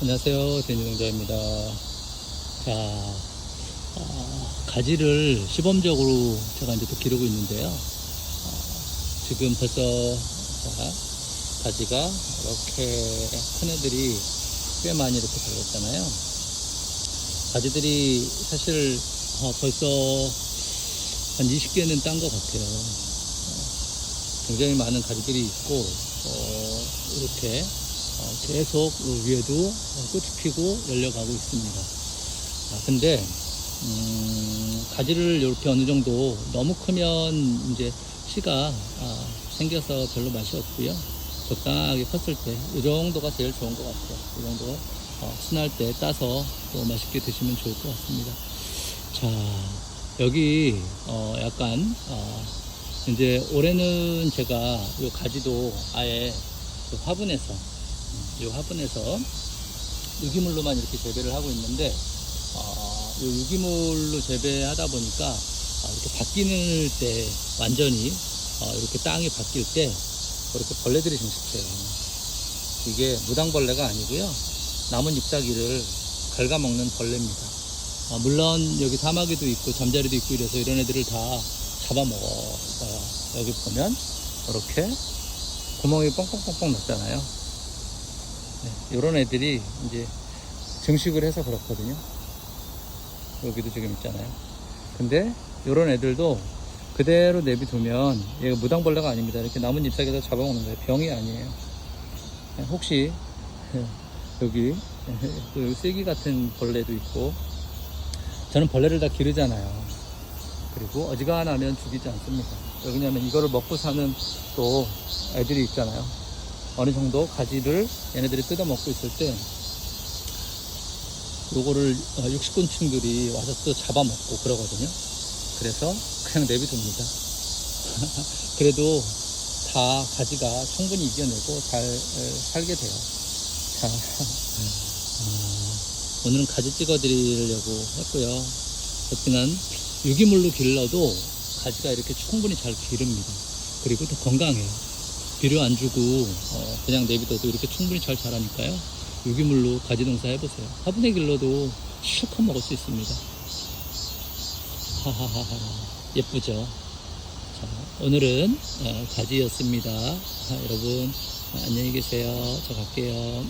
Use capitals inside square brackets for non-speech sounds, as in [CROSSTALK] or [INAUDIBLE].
안녕하세요. 대니농자입니다. 자, 어, 가지를 시범적으로 제가 이제 또 기르고 있는데요. 어, 지금 벌써 자, 가지가 이렇게 큰 애들이 꽤 많이 이렇게 달렸잖아요. 가지들이 사실 어, 벌써 한 20개는 딴 것 같아요. 어, 굉장히 많은 가지들이 있고, 어, 이렇게 어, 계속 위에도 어, 꽃이 피고 열려가고 있습니다. 아, 근데, 음, 가지를 이렇게 어느 정도 너무 크면 이제 씨가 아, 생겨서 별로 맛이 없고요. 적당하게 컸을 때, 이 정도가 제일 좋은 것 같아요. 이 정도 어, 순할 때 따서 또 맛있게 드시면 좋을 것 같습니다. 자, 여기 어, 약간 어, 이제 올해는 제가 이 가지도 아예 그 화분에서 이 화분에서 유기물로만 이렇게 재배를 하고 있는데 어, 이 유기물로 재배하다 보니까 어, 이렇게 바뀌는 때 완전히 어, 이렇게 땅이 바뀔 때 이렇게 벌레들이 증식해요. 이게 무당벌레가 아니고요. 나뭇 잎사귀를 갉아먹는 벌레입니다. 어, 물론 여기 사마귀도 있고 잠자리도 있고 이래서 이런 애들을 다 잡아먹어요. 여기 보면 이렇게 구멍이 뻥뻥뻥뻥 났잖아요. 네, 이런 애들이 이제 증식을 해서 그렇거든요. 여기도 지금 있잖아요. 근데 이런 애들도 그대로 내비두면 얘가 무당벌레가 아닙니다. 이렇게 나뭇 잎사귀에서 잡아먹는 거예요. 병이 아니에요. 네, 혹시 [LAUGHS] 여기 [LAUGHS] 그 쐐기 같은 벌레도 있고 저는 벌레를 다 기르잖아요. 그리고 어지간하면 죽이지 않습니다. 왜냐하면 이거를 먹고 사는 또 애들이 있잖아요. 어느 정도 가지를 얘네들이 뜯어 먹고 있을 때 요거를 어, 육식곤충들이 와서 또 잡아먹고 그러거든요. 그래서 그냥 내비둡니다. [LAUGHS] 그래도 다 가지가 충분히 이겨내고 잘 에, 살게 돼요. 자, 어, 오늘은 가지 찍어드리려고 했고요. 어쨌든 유기물로 길러도 가지가 이렇게 충분히 잘 기릅니다. 그리고 더 건강해요. 비료 안 주고 어, 그냥 내비둬도 이렇게 충분히 잘 자라니까요. 유기물로 가지 농사 해보세요. 화분에 길러도 실컷 먹을 수 있습니다. 하하하하 예쁘죠? 자, 오늘은 어, 가지였습니다. 아, 여러분 안녕히 계세요. 저 갈게요.